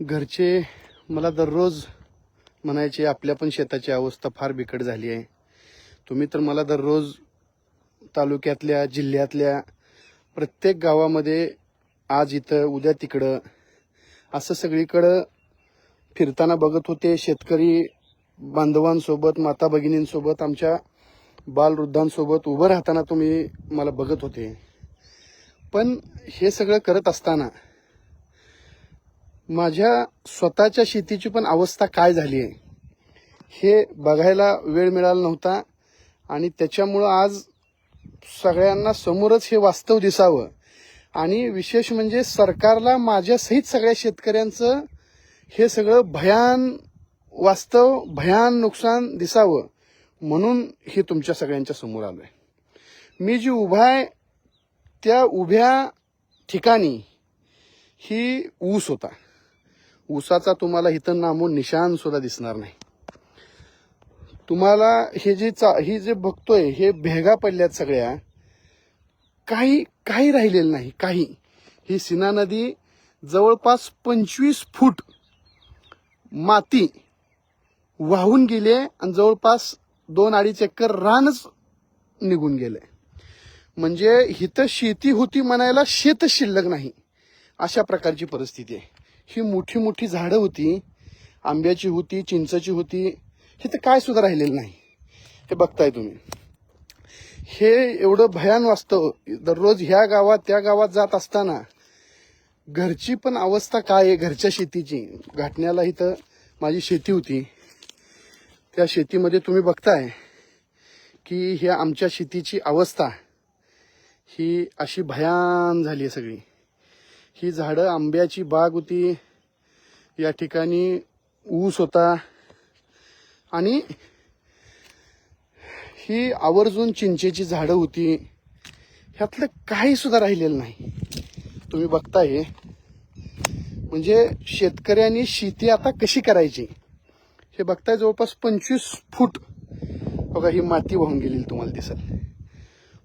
घरचे मला दररोज म्हणायचे आपल्या पण शेताची अवस्था फार बिकट झाली आहे. तुम्ही तर मला दररोज तालुक्यातल्या जिल्ह्यातल्या प्रत्येक गावामध्ये आज इथं उद्या तिकडं असं सगळीकडं फिरताना बघत होते. शेतकरी बांधवांसोबत माता भगिनींसोबत आमच्या बालवृद्धांसोबत उभं राहताना तुम्ही मला बघत होते. पण हे सगळं करत असताना माझ्या स्वतःच्या शेतीची पण अवस्था काय झाली आहे हे बघायला वेळ मिळाला नव्हता. आणि त्याच्यामुळं आज सगळ्यांना समोरच हे वास्तव दिसावं. आणि विशेष म्हणजे सरकारला माझ्यासहित सगळ्या शेतकऱ्यांचं हे सगळं भयान वास्तव भयान नुकसान दिसावं म्हणून हे तुमच्या सगळ्यांच्या समोर आलोय. मी जी उभा आहे त्या उभ्या ठिकाणी ही ऊस होता. ऊसाचा तुम्हाला इथं नामून निशान सुद्धा दिसणार नाही. तुम्हाला हे जे चा ही जे बघतोय हे भेगा पडल्यात सगळ्या. काही काही राहिलेलं नाही काही. ही सिना नदी जवळपास पंचवीस फूट माती वाहून गेली आणि जवळपास दोन अडीच एकर रानच निघून गेले म्हणजे हिथं शेती होती म्हणायला शेत शिल्लक नाही. अशा प्रकारची परिस्थिती आहे. ही मोठी मोठी झाडं होती आंब्याची होती चिंचची होती हे तर काय सुद्धा राहिलेलं नाही. हे बघताय तुम्ही. हे एवढं भयान वास्तव दररोज ह्या गावात त्या गावात जात असताना घरची पण अवस्था काय आहे घरच्या शेतीची? घाटण्याला इथं माझी शेती होती. त्या शेतीमध्ये तुम्ही बघताय की ह्या आमच्या शेतीची अवस्था ही अशी भयान झाली आहे सगळी. ही झाडं आंब्याची बाग होती. या ठिकाणी ऊस होता. आणि ही आवर्जून चिंचेची झाडं होती. ह्यातलं काही सुद्धा राहिलेलं नाही. तुम्ही बघताय म्हणजे शेतकऱ्यांनी शेती आता कशी करायची? हे बघताय जवळपास पंचवीस फूट. बघा ही माती वाहून गेलेली तुम्हाला दिसेल.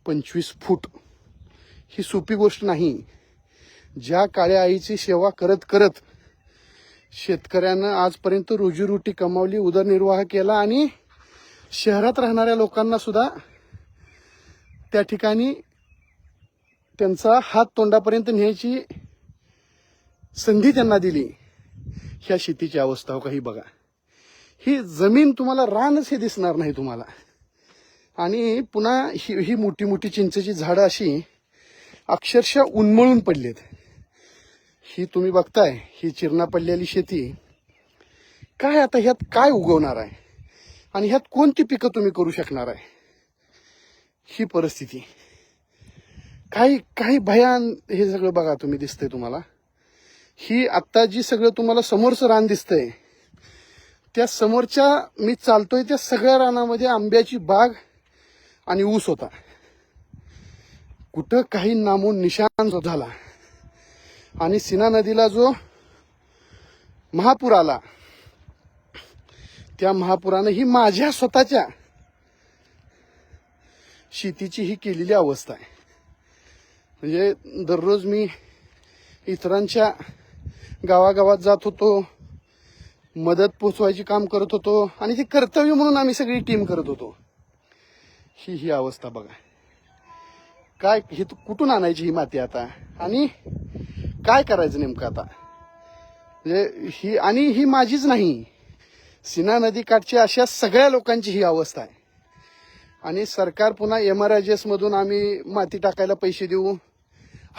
पंचवीस फूट. ही सोपी गोष्ट नाही. ज्या काळ्या आईची सेवा करत करत शेतकऱ्यानं आजपर्यंत रोजीरोटी कमावली उदरनिर्वाह केला आणि शहरात राहणाऱ्या लोकांना सुद्धा त्या ठिकाणी त्यांचा हात तोंडापर्यंत न्यायची संधी त्यांना दिली. ह्या शेतीची अवस्था हो काही बघा. ही जमीन तुम्हाला रानच हे दिसणार नाही तुम्हाला. आणि पुन्हा ही ही मोठी मोठी चिंचेची झाडं अशी अक्षरशः उन्मळून पडलेत. ही तुम्ही बघताय ही चिरणा पडलेली शेती. काय आता ह्यात काय उगवणार आहे? आणि ह्यात कोणती पिकं तुम्ही करू शकणार आहे? ही परिस्थिती. काही काही भयान हे सगळं बघा तुम्ही दिसतंय तुम्हाला. ही आत्ता जी सगळं तुम्हाला समोरचं रान दिसतंय त्या समोरच्या मी चालतोय त्या सगळ्या रानामध्ये आंब्याची बाग आणि ऊस होता. कुठं काही नामून निशान जो झाला. आणि सिना नदीला जो महापूर आला त्या महापुरानं ही माझ्या स्वतःच्या शेतीची ही केलेली अवस्था आहे. म्हणजे दररोज मी इतरांच्या गावागावात जात होतो मदत पोचवायची काम करत होतो आणि ते कर्तव्य म्हणून आम्ही सगळी टीम करत होतो. ही ही अवस्था बघा. काय हे कुठून आणायची ही माती आता? आणि काय करायचं नेमकं आता? म्हणजे ही आणि ही माझीच नाही. सिना नदीकाठची अशा सगळ्या लोकांची ही अवस्था आहे. आणि सरकार पुन्हा एम आर आय मधून आम्ही माती टाकायला पैसे देऊ.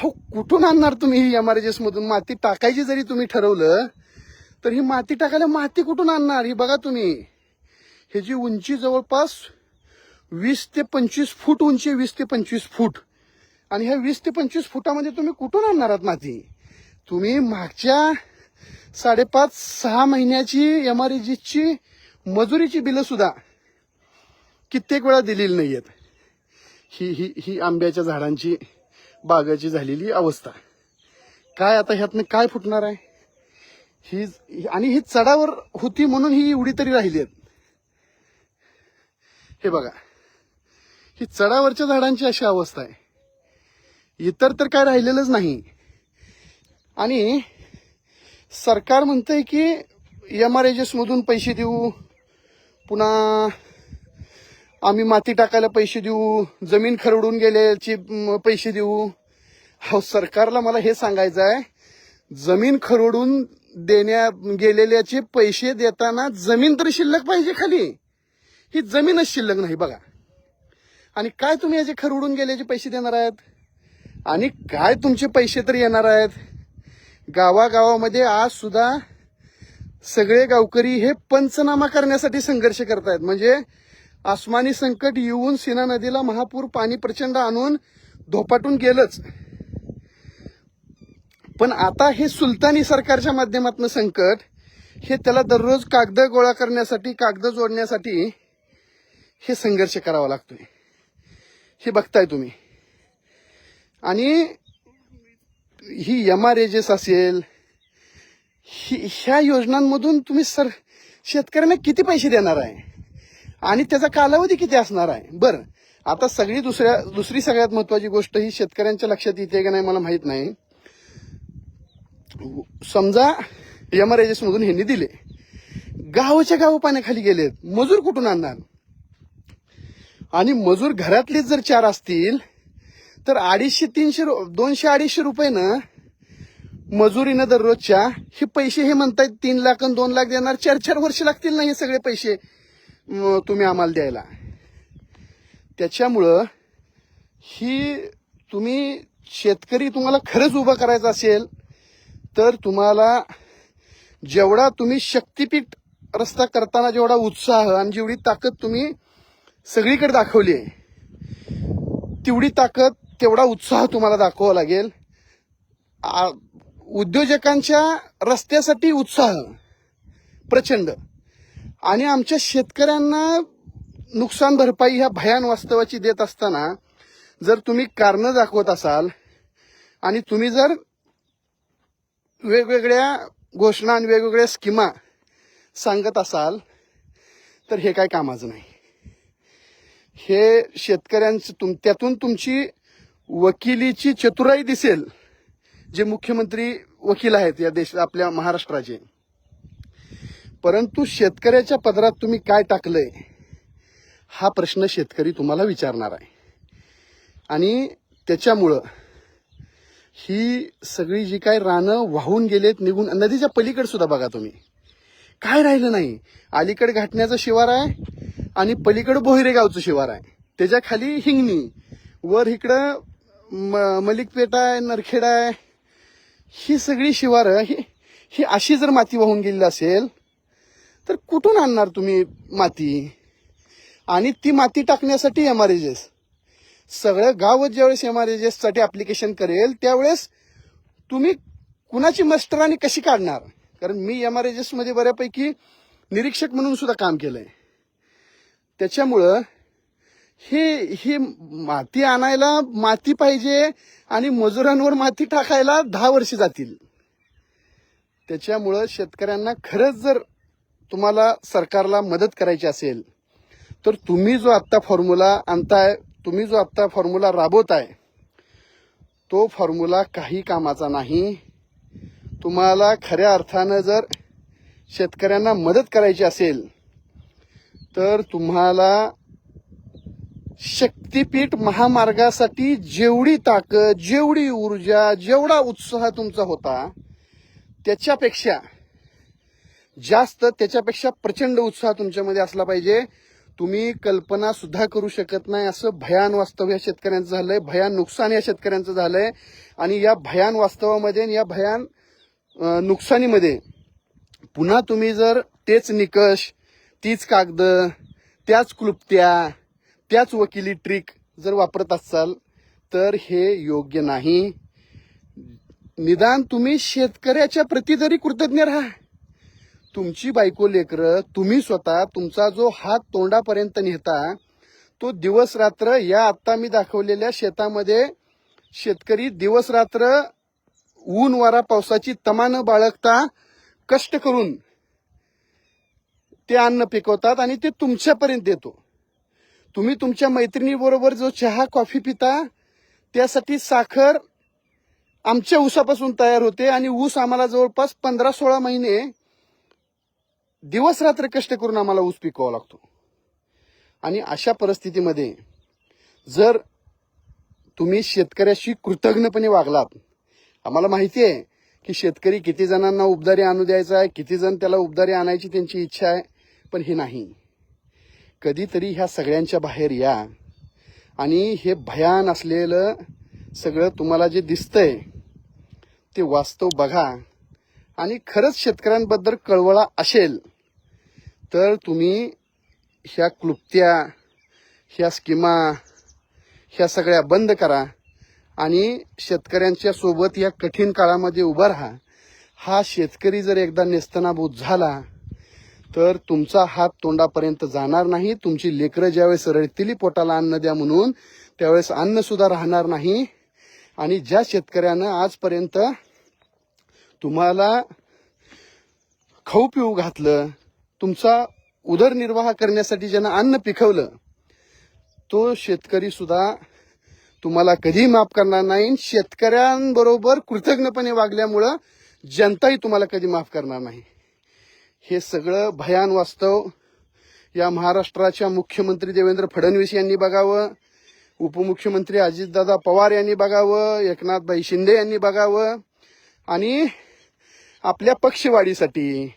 हो कुठून आणणार तुम्ही ही एम आर आय मधून? माती टाकायची जरी तुम्ही ठरवलं तर ही माती टाकायला माती कुठून आणणार? ही बघा तुम्ही. ह्याची उंची जवळपास वीस ते पंचवीस फूट उंची वीस ते पंचवीस फूट. आणि ह्या वीस ते पंचवीस फुटामध्ये तुम्ही कुठून आणणार आहात माती? तुम्ही मागच्या साडेपाच सहा महिन्याची एम आर ची मजुरीची बिलं सुद्धा कित्येक वेळा दिलेली नाहीयेत. ही ही ही आंब्याच्या झाडांची बागाची झालेली अवस्था. काय आता ह्यातनं काय फुटणार आहे? ही आणि ही चढावर होती म्हणून ही एवढी तरी राहिली आहेत हे बघा. ही चढावरच्या झाडांची अशी अवस्था आहे. इतर तर काय राहिलेलंच नाही. आणि सरकार म्हणतंय की एम आर एजेस मधून पैसे देऊ. पुन्हा आम्ही माती टाकायला पैसे देऊ. जमीन खरडून गेल्याची पैसे देऊ. हो सरकारला मला हे सांगायचं आहे. जमीन खरडून देण्या गेलेल्याचे पैसे देताना जमीन तरी शिल्लक पाहिजे खाली. ही जमीनच शिल्लक नाही बघा. आणि काय तुम्ही याचे खरडून गेल्याचे पैसे देणार आहेत? आणि काय तुमचे पैसे तर येणार आहेत? गावागावामध्ये आज सुद्धा सगळे गावकरी हे पंचनामा करण्यासाठी संघर्ष करतायत. म्हणजे आसमानी संकट येऊन सीना नदीला महापूर पाणी प्रचंड आणून धोपाटून गेलंच. पण आता हे सुलतानी सरकारच्या माध्यमातून संकट हे त्याला दररोज कागद गोळा करण्यासाठी कागद जोडण्यासाठी हे संघर्ष करावा लागतोय. हे बघताय तुम्ही. आणि ही एम आर एजेस असेल ही- ह्या योजनांमधून तुम्ही सर शेतकऱ्यांना किती पैसे देणार आहे? आणि त्याचा कालावधी किती असणार आहे? बरं आता सगळी दुसऱ्या दुसरी सगळ्यात महत्वाची गोष्ट ही शेतकऱ्यांच्या लक्षात येते का नाही मला माहीत नाही. समजा एम आर एजेस मधून ह्यांनी दिले. गावाच्या गाव पाण्याखाली गेलेत मजूर कुठून आणणार? आणि मजूर घरातलेच जर चार असतील तर अडीचशे तीनशे रु- दोनशे अडीचशे रुपयानं मजुरीनं दररोजच्या हे पैसे हे म्हणतायत तीन लाख आणि दोन लाख देणार. चार चार वर्ष लागतील ना हे सगळे पैसे तुम्ही आम्हाला द्यायला. त्याच्यामुळं ही तुम्ही शेतकरी तुम्हाला खरंच उभं करायचं असेल तर तुम्हाला जेवढा तुम्ही शक्तीपीठ रस्ता करताना जेवढा उत्साह आणि जेवढी ताकद तुम्ही सगळीकडे दाखवली आहे तेवढी ताकद तेवढा उत्साह तुम्हाला दाखवावा लागेल. उद्योजकांच्या रस्त्यासाठी उत्साह. प्रचंड. आणि आमच्या शेतकऱ्यांना नुकसान भरपाई ह्या भयान वास्तवाची देत असताना जर तुम्ही कारणं दाखवत असाल आणि तुम्ही जर वेगवेगळ्या घोषणा आणि वेगवेगळ्या स्कीमा सांगत असाल तर हे काय कामाचं नाही. हे शेतकऱ्यांचं तुम त्यातून तुमची वकिलीची चतुराई दिसेल जे मुख्यमंत्री वकील आहेत या देश आपल्या महाराष्ट्राचे. परंतु शेतकऱ्याच्या पदरात तुम्ही काय टाकलंय हा प्रश्न शेतकरी तुम्हाला विचारणार आहे. आणि त्याच्यामुळं ही सगळी जी काय रानं वाहून गेलेत निघून नदीच्या पलीकडे सुद्धा बघा तुम्ही. काय राहिलं नाही? अलीकडे घाटण्याचं शिवार आहे आणि पलीकडे बोहिरे गावचं शिवार आहे. त्याच्याखाली हिंगणी. वर इकडं म- मलिकपेट आहे नरखेडा आहे ही सगळी शिवारं ही ही अशी जर माती वाहून गेलेली असेल तर कुठून आणणार तुम्ही माती? आणि ती माती टाकण्यासाठी एम आर एजेस सगळं गाव ज्यावेळेस एम आर एजेससाठी साठी अप्लिकेशन करेल त्यावेळेस तुम्ही कुणाची मस्टर आणि कशी काढणार? कारण मी एम आर एजेस मध्ये बऱ्यापैकी निरीक्षक म्हणून सुद्धा काम केलंय. त्याच्यामुळं हे ही माती आणायला माती पाहिजे आणि मजुरांवर माती टाकायला दहा वर्ष जातील. त्याच्यामुळं शेतकऱ्यांना खरंच जर तुम्हाला सरकारला मदत करायची असेल तर तुम्ही जो आत्ता फॉर्म्युला आणताय तुम्ही जो आत्ता फॉर्म्युला राबवताय तो फॉर्म्युला काही कामाचा नाही. तुम्हाला खऱ्या अर्थानं जर शेतकऱ्यांना मदत करायची असेल तर तुम्हाला शक्तीपीठ महामार्गासाठी जेवढी ताकद जेवढी ऊर्जा जेवढा उत्साह तुमचा होता त्याच्यापेक्षा जास्त त्याच्यापेक्षा प्रचंड उत्साह तुमच्यामध्ये असला पाहिजे. तुम्ही कल्पना सुद्धा करू शकत नाही. असं भयान वास्तव या शेतकऱ्यांचं झालंय. भयान नुकसान या शेतकऱ्यांचं झालंय. आणि या भयान वास्तवामध्ये आणि या भयान नुकसानीमध्ये पुन्हा तुम्ही जर तेच निकष तीच कागद त्याच क्लुप्त्या त्याच वकिली ट्रिक जर वापरत असाल तर हे योग्य नाही. निदान तुम्ही शेतकऱ्याच्या प्रती तरी कृतज्ञ राहा. तुमची बायको लेकरं तुम्ही स्वतः तुमचा जो हात तोंडापर्यंत नेता तो दिवस रात्र या आत्ता मी दाखवलेल्या शेतामध्ये शेतकरी दिवस रात्र ऊन वारा पावसाची तमा न बाळगता कष्ट करून ते अन्न पिकवतात आणि ते तुमच्यापर्यंत देतो. तुम्ही तुमच्या मैत्रिणीबरोबर जो चहा कॉफी पिता त्यासाठी साखर आमच्या ऊसापासून तयार होते आणि ऊस आम्हाला जवळपास पंधरा सोळा महिने दिवस रात्र कष्ट करून आम्हाला ऊस पिकवावा लागतो. आणि अशा परिस्थितीमध्ये जर तुम्ही शेतकऱ्याशी कृतज्ञपणे वागलात आम्हाला माहिती आहे की शेतकरी किती जणांना उबदारी आणू द्यायचा आहे किती जण त्याला उबदारी आणायची त्यांची इच्छा आहे पण हे नाही. कधीतरी ह्या सगळ्यांच्या बाहेर या. आणि हे भयान असलेलं सगळं तुम्हाला जे दिसतंय ते वास्तव बघा. आणि खरंच शेतकऱ्यांबद्दल कळवळा असेल तर तुम्ही ह्या क्लुप्त्या ह्या स्कीमा ह्या सगळ्या बंद करा. आणि शेतकऱ्यांच्या सोबत या कठीण काळामध्ये उभा राहा. हा शेतकरी जर एकदा नेस्तनाभूत झाला तर तुमचा हात तोंडापर्यंत जाणार नाही. तुमची लेकरं ज्यावेळेस रडतील पोटाला अन्न द्या म्हणून त्यावेळेस अन्न सुद्धा राहणार नाही. आणि ज्या शेतकऱ्यानं आजपर्यंत तुम्हाला खाऊ पिऊ घातलं तुमचा उदरनिर्वाह करण्यासाठी ज्यानं अन्न पिकवलं तो शेतकरी सुद्धा तुम्हाला कधी माफ करणार नाही. शेतकऱ्यांबरोबर कृतज्ञपणे वागल्यामुळं जनताही तुम्हाला कधी माफ करणार नाही. हे सगळं भयान वास्तव. या महाराष्ट्राच्या मुख्यमंत्री देवेंद्र फडणवीस यांनी बघावं. उपमुख्यमंत्री अजितदादा पवार यांनी बघावं. एकनाथभाई शिंदे यांनी बघावं. आणि आपल्या पक्षवाढीसाठी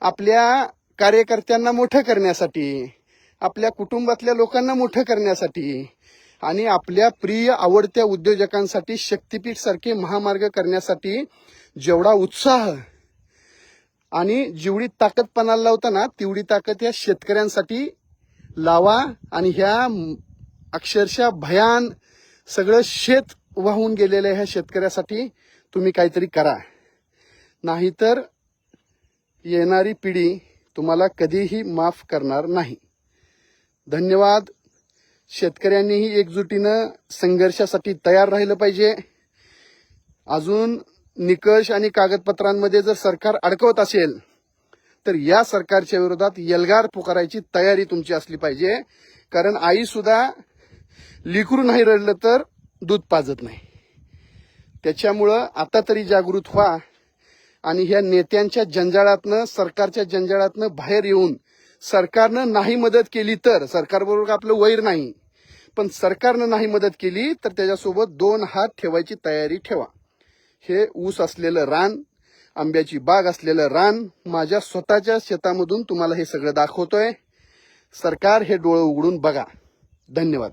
आपल्या कार्यकर्त्यांना मोठं करण्यासाठी आपल्या कुटुंबातल्या लोकांना मोठं करण्यासाठी आणि आपल्या प्रिय आवडत्या उद्योजकांसाठी शक्तीपीठ सारखे महामार्ग करण्यासाठी जेवढा उत्साह आणि जेवढी ताकद पणाला लावता ना तेवढी ताकद या शेतकऱ्यांसाठी लावा आणि ह्या अक्षरशः भयान सगळं शेत वाहून गेलेल्या ह्या शेतकऱ्यासाठी तुम्ही काहीतरी करा. नाहीतर येणारी पिढी तुम्हाला कधीही माफ करणार नाही. धन्यवाद. शेतकऱ्यांनीही एकजुटीनं संघर्षासाठी तयार राहिलं पाहिजे. अजून निकष आणि कागदपत्रांमध्ये जर सरकार अडकवत असेल तर या सरकारच्या विरोधात यलगार पुकारायची तयारी तुमची असली पाहिजे. कारण आई सुद्धा लिकरू नाही रडलं तर दूध पाजत नाही. त्याच्यामुळं आता तरी जागृत व्हा आणि ह्या नेत्यांच्या जंजाळातनं सरकारच्या जंजाळातनं बाहेर येऊन सरकारनं नाही मदत केली तर सरकारबरोबर आपलं वैर नाही पण सरकारनं नाही मदत केली तर त्याच्यासोबत दोन हात ठेवायची तयारी ठेवा. हे ऊस असलेलं रान आंब्याची बाग असलेलं रान माझ्या स्वतःच्या शेतामधून तुम्हाला हे सगळं दाखवतोय. सरकार हे डोळं उघडून बघा. धन्यवाद.